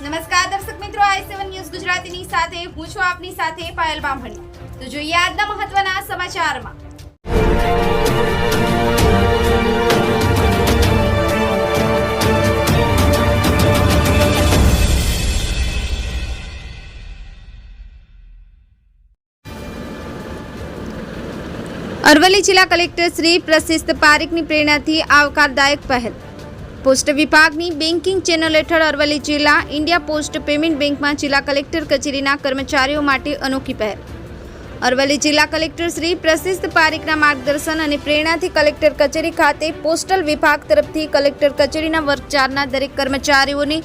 નમસ્કાર દર્શક મિત્રો, આઈ સેવન ન્યૂઝ ગુજરાતીની સાથે, હું છું આપની સાથે પાયલ બામણી. તો જોઈએ આજના મહત્વના સમાચારમાં. અરવલ્લી જિલ્લા કલેક્ટર શ્રી પ્રશિસ્ત પારીખની પ્રેરણાથી આવકારદાયક પહેલ. પોસ્ટ વિભાગની બેન્કિંગ ચેનલ હેઠળ અરવલ્લી જિલ્લા ઇન્ડિયા પોસ્ટ પેમેન્ટ બેંકમાં જિલ્લા કલેક્ટર કચેરીના કર્મચારીઓ માટે અનોખી પહેલ. અરવલ્લી જિલ્લા કલેક્ટર શ્રી પ્રશિસ્ત પારીકના માર્ગદર્શન અને પ્રેરણાથી કલેક્ટર કચેરી ખાતે પોસ્ટલ વિભાગ તરફથી કલેક્ટર કચેરીના વર્ગ ચારના દરેક કર્મચારીઓને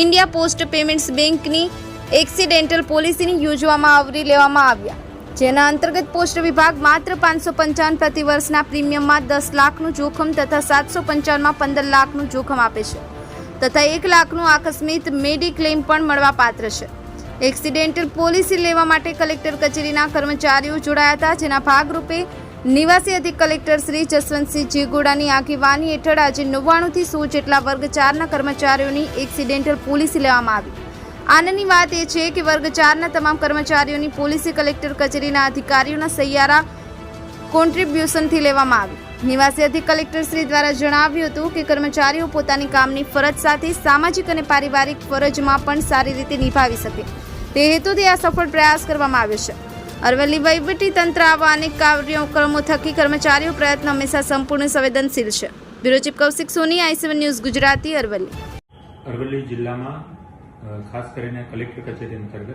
ઇન્ડિયા પોસ્ટ પેમેન્ટ્સ બેંકની એક્સિડેન્ટલ પોલિસીની યોજવામાં આવરી લેવામાં આવ્યા. જેના અંતર્ગત પોસ્ટ વિભાગ માત્ર પાંચસો પંચાવન પ્રતિ વર્ષના પ્રીમિયમમાં દસ લાખનું જોખમ તથા સાતસો પંચાવનમાં પંદર લાખનું જોખમ આપે છે. તથા એક લાખનું આકસ્મિક મેડિક્લેમ પણ મળવા પાત્ર છે. એક્સિડેન્ટલ પોલિસી લેવા માટે કલેક્ટર કચેરીના કર્મચારીઓ જોડાયા હતા, જેના ભાગરૂપે નિવાસી અધિક કલેક્ટર શ્રી જસવંતસિંહ જીગોડાની આગેવાની હેઠળ આજે નવ્વાણુંથી સો જેટલા વર્ગ ચારના કર્મચારીઓની એક્સિડેન્ટલ પોલિસી લેવામાં આવી. આનંદની વાત એ છે કે વર્ગ ચારના તમામ કર્મચારીઓની પોલિસી કલેક્ટર કચેરીના અધિકારીઓના સૈયારા કોન્ટ્રીબ્યુશનથી લેવામાં આવી. નિવાસી અધિક કલેક્ટર શ્રી દ્વારા જણાવ્યું હતું કે કર્મચારીઓ પોતાની કામની ફરજ સાથે સામાજિક અને પારિવારિક ફરજમાં પણ સારી રીતે નિભાવી શકે. તે હેતુથી આ સફળ પ્રયાસ કરવામાં આવ્યો છે. અરવલ્લી વહીવટી તંત્ર આવા અનેક કાર્યક્રમો થકી કર્મચારીઓ પ્રયત્ન હંમેશા સંપૂર્ણ સંવેદનશીલ છે. Bureau chief Kaushik Soni I seven news Gujarati, Aravalli. Aravalli જિલ્લામાં ખાસ કરીને કલેક્ટર કચેરી અંતર્ગત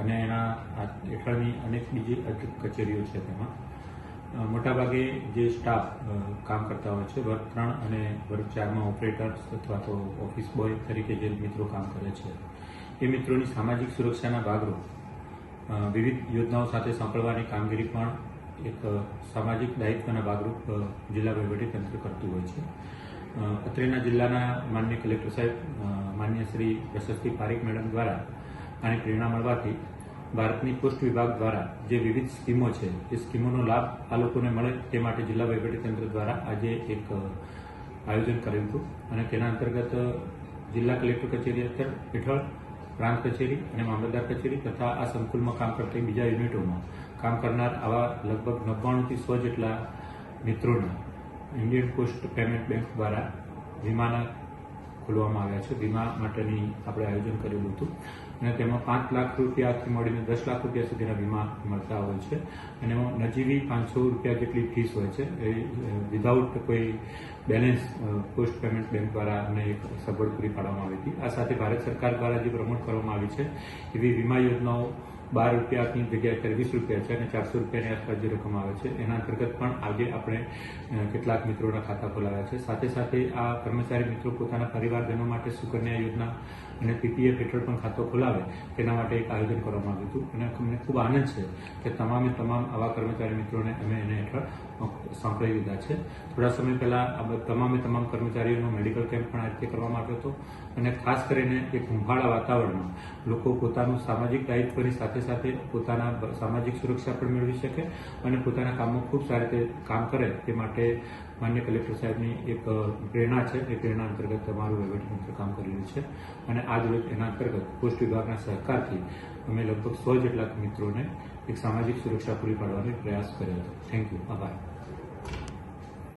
અને એના હેઠળની અનેક બીજી કચેરીઓ છે તેમાં. મોટાભાગે જે સ્ટાફ કામ કરતા હોય છે, વર્ગ ત્રણ અને વર્ગ ચારમાં ઓપરેટર્સ અથવા તો ઓફિસ બોય તરીકે જે મિત્રો કામ કરે છે, એ મિત્રોની સામાજિક સુરક્ષાના ભાગરૂપ વિવિધ યોજનાઓ સાથે સાંકળવાની કામગીરી પણ એક સામાજિક દાયિત્વના ભાગરૂપ જિલ્લા જિલ્લા વહીવટીતંત્ર કરતું હોય છે. અત્રેના જિલ્લાના માન્ય કલેક્ટર સાહેબ માન્ય શ્રી યશસ્વી પારીખ મેડમ દ્વારા આને પ્રેરણા મળવાથી ભારતની પોસ્ટ વિભાગ દ્વારા જે વિવિધ સ્કીમો છે, એ સ્કીમોનો લાભ આ લોકોને મળે તે માટે જિલ્લા વહીવટીતંત્ર દ્વારા આજે એક આયોજન કર્યું હતું. અને તેના અંતર્ગત જિલ્લા કલેક્ટર કચેરી હેઠળ, પ્રાંત કચેરી અને મામલતદાર કચેરી તથા આ સંકુલમાં કામ કરતી બીજા યુનિટોમાં કામ કરનાર આવા લગભગ નવ્વાણુંથી સો જેટલા મિત્રોને ઇન્ડિયન પોસ્ટ પેમેન્ટ બેંક દ્વારા વીમાના ખોલવામાં આવ્યા છે. વીમા માટેની આપણે આયોજન કરેલું હતું. અને તેમાં પાંચ લાખ રૂપિયાથી મળીને દસ લાખ રૂપિયા સુધીના વીમા મળતા હોય છે. અને એમાં નજીવી પાંચસો રૂપિયા જેટલી ફીસ હોય છે. એ વિધાઉટ કોઈ બેલેન્સ પોસ્ટ પેમેન્ટ બેંક દ્વારા અમને એક સગવડ પૂરી પાડવામાં આવી હતી. આ સાથે ભારત સરકાર દ્વારા જે પ્રમોટ કરવામાં આવી છે, એવી વીમા યોજનાઓ બાર રૂપિયાની જગ્યાએ અત્યારે વીસ રૂપિયા છે અને ચારસો રૂપિયાની આસપાસ જે રકમ આવે છે, એના અંતર્ગત પણ આજે આપણે કેટલાક મિત્રોના ખાતા ખોલાવ્યા છે. સાથે સાથે આ કર્મચારી મિત્રો પોતાના પરિવારજનો માટે સુકન્યા યોજના અને પીપીએફ હેઠળ પણ ખાતો ખોલાવે, તેના માટે એક આયોજન કરવામાં આવ્યું હતું. અને અમને ખૂબ આનંદ છે કે તમામે તમામ આવા કર્મચારી મિત્રોને અમે એને હેઠળ સાંકળી લીધા છે. થોડા સમય પહેલા તમામે તમામ કર્મચારીઓનો મેડિકલ કેમ્પ પણ આ રીતે કરવામાં આવ્યો હતો અને ખાસ કરીને એક હુંફાળા વાતાવરણમાં લોકો પોતાનું સામાજિક દાયિત્વની સાથે સાથે પોતાના સામાજિક સુરક્ષા પણ મેળવી શકે અને પોતાના કામમાં ખૂબ સારી રીતે કામ કરે તે માટે માન્ય કલેક્ટર સાહેબની એક પ્રેરણા છે. એ પ્રેરણા અંતર્ગત તમારું વહીવટીતંત્ર કામ કરી રહ્યું છે. અને આજ રોજ એના અંતર્ગત પોસ્ટ વિભાગના સહકારથી અમે લગભગ સો જેટલા મિત્રોને એક સામાજિક સુરક્ષા પૂરી પાડવાનો પ્રયાસ કર્યો હતો. થેન્ક યુ આભાર.